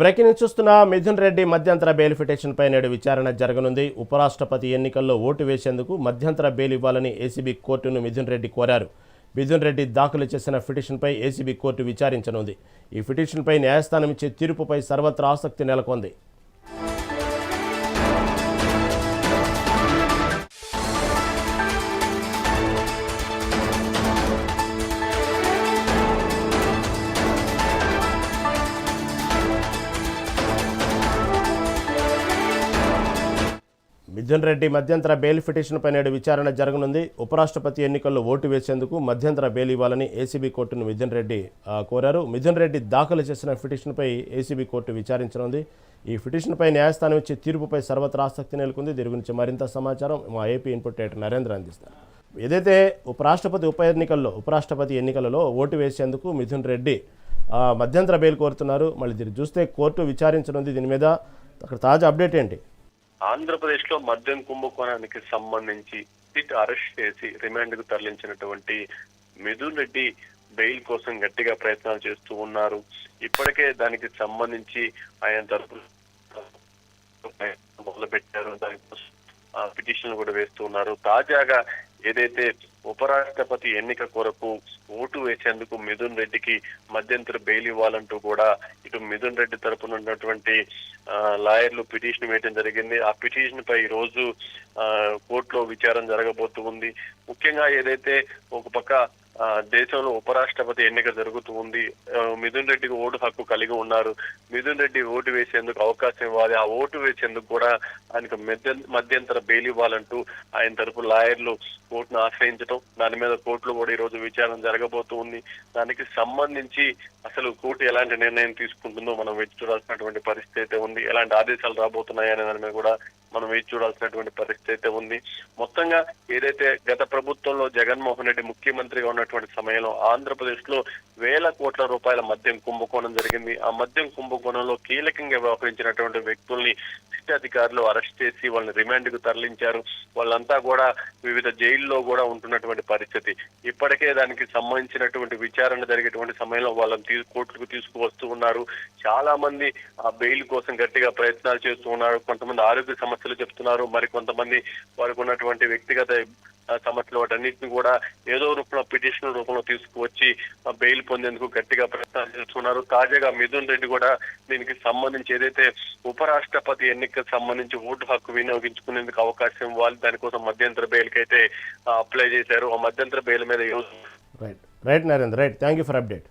Breaking news చూస్తున్న మిథున్ రెడ్డి మధ్యంతర bail పిటిషన్పై నేడు విచారణ జరగనుంది. ఉపరాష్ట్రపతి ఎన్నికల్లో ఓటు వేసేందుకు మధ్యంతర బెయిల్ ఇవ్వాలని ఏసీబీ కోర్టును మిథున్ రెడ్డి కోరారు. మిథున్ రెడ్డి దాఖలు చేసిన పిటిషన్పై ఏసీబీ కోర్టు విచారించనుంది. ఈ పిటిషన్పై న్యాయస్థానం ఇచ్చే తీర్పుపై సర్వత్రా ఆసక్తి నెలకొంది. మిథున్ రెడ్డి మధ్యంతర బెయిల్ పిటిషన్పై నేడు విచారణ జరగనుంది. ఉపరాష్ట్రపతి ఎన్నికల్లో ఓటు వేసేందుకు మధ్యంతర బెయిల్ ఇవ్వాలని ఏసీబీ కోర్టును మిథున్ రెడ్డి కోరారు. మిథున్ రెడ్డి దాఖలు చేసిన పిటిషన్పై ఏసీబీ కోర్టు విచారించనుంది. ఈ పిటిషన్పై న్యాయస్థానం ఇచ్చే తీర్పుపై సర్వత్రా ఆసక్తి నెలకొంది. దీని గురించి మరింత సమాచారం మా ఏపీ ఇన్పుట్ ఎడిటర్ నరేంద్ర అందిస్తారు. ఏదైతే ఉపరాష్ట్రపతి ఉప ఎన్నికల్లో ఉపరాష్ట్రపతి ఎన్నికలలో ఓటు వేసేందుకు మిథున్ రెడ్డి మధ్యంతర బెయిల్ కోరుతున్నారు మళ్ళీ దీన్ని చూస్తే కోర్టు విచారించనుంది. దీని మీద అక్కడ తాజా అప్డేట్ ఏంటి? ఆంధ్రప్రదేశ్లో మద్యం కుంభకోణానికి సంబంధించి సిట్ అరెస్ట్ చేసి రిమాండ్కు తరలించినటువంటి మిథున్ రెడ్డి బెయిల్ కోసం గట్టిగా ప్రయత్నాలు చేస్తూ ఉన్నారు. ఇప్పటికే దానికి సంబంధించి ఆయన తరపు మొదలు పెట్టారు దానికోసం పిటిషన్లు కూడా వేస్తూ ఉన్నారు. తాజాగా ఏదైతే ఉపరాష్ట్రపతి ఎన్నిక కొరకు ఓటు వేసేందుకు మిథున్ రెడ్డికి మధ్యంతర బెయిల్ ఇవ్వాలంటూ కూడా ఇటు మిథున్ రెడ్డి తరపున ఉన్నటువంటి లాయర్లు పిటిషన్ వేయడం జరిగింది. ఆ పిటిషన్ పై ఈ రోజు కోర్టులో విచారణ జరగబోతూ ఉంది. ముఖ్యంగా ఏదైతే ఒక పక్క దేశంలో ఉపరాష్ట్రపతి ఎన్నిక జరుగుతూ ఉంది. మిథున్ రెడ్డికి ఓటు హక్కు కలిగి ఉన్నారు. మిథున్ రెడ్డి ఓటు వేసేందుకు అవకాశం ఇవ్వాలి. ఆ ఓటు వేసేందుకు కూడా ఆయనకు మధ్య మధ్యంతర బెయిల్ ఇవ్వాలంటూ ఆయన తరపు లాయర్లు కోర్టును ఆశ్రయించడం దాని మీద కోర్టులో కూడా ఈ రోజు విచారణ జరగబోతూ ఉంది. దానికి సంబంధించి అసలు కోర్టు ఎలాంటి నిర్ణయం తీసుకుంటుందో మనం వేచి చూడాల్సినటువంటి పరిస్థితి అయితే ఉంది. ఎలాంటి ఆదేశాలు రాబోతున్నాయనే దాని మీద కూడా మనం వేచి చూడాల్సినటువంటి పరిస్థితి అయితే ఉంది. మొత్తంగా ఏదైతే గత ప్రభుత్వంలో జగన్మోహన్ రెడ్డి ముఖ్యమంత్రిగా ఉన్నటువంటి సమయంలో ఆంధ్రప్రదేశ్లో వేల కోట్ల రూపాయల మద్యం కుంభకోణం జరిగింది. ఆ మద్యం కుంభకోణంలో కీలకంగా వ్యవహరించినటువంటి వ్యక్తుల్ని సిట్ అధికారులు అరెస్ట్ చేసి వాళ్ళని రిమాండ్కు తరలించారు. వాళ్ళంతా కూడా వివిధ జైల్లో కూడా ఉంటున్నటువంటి పరిస్థితి. ఇప్పటికే దానికి సంబంధించినటువంటి విచారణ జరిగేటువంటి సమయంలో వాళ్ళని తీ కోర్టుకు తీసుకువస్తూ ఉన్నారు. చాలా మంది ఆ బెయిల్ కోసం గట్టిగా ప్రయత్నాలు చేస్తూ ఉన్నారు. కొంతమంది ఆరోగ్య సమస్య సమస్యలు చెప్తున్నారు. మరి కొంతమంది వారికి ఉన్నటువంటి వ్యక్తిగత సమస్యలు వాటన్నిటిని కూడా ఏదో రూపంలో పిటిషన్ రూపంలో తీసుకువచ్చి బెయిల్ పొందేందుకు గట్టిగా ప్రయత్నాలు చేస్తున్నారు. తాజాగా మిథున్ రెడ్డి కూడా దీనికి సంబంధించి ఏదైతే ఉపరాష్ట్రపతి ఎన్నికకు సంబంధించి ఓటు హక్కు వినియోగించుకునేందుకు అవకాశం ఇవ్వాలి దానికోసం మధ్యంతర బెయిల్కి అయితే అప్లై చేశారు. ఆ మధ్యంతర బెయిల్ మీద right right Narendra right thank you for update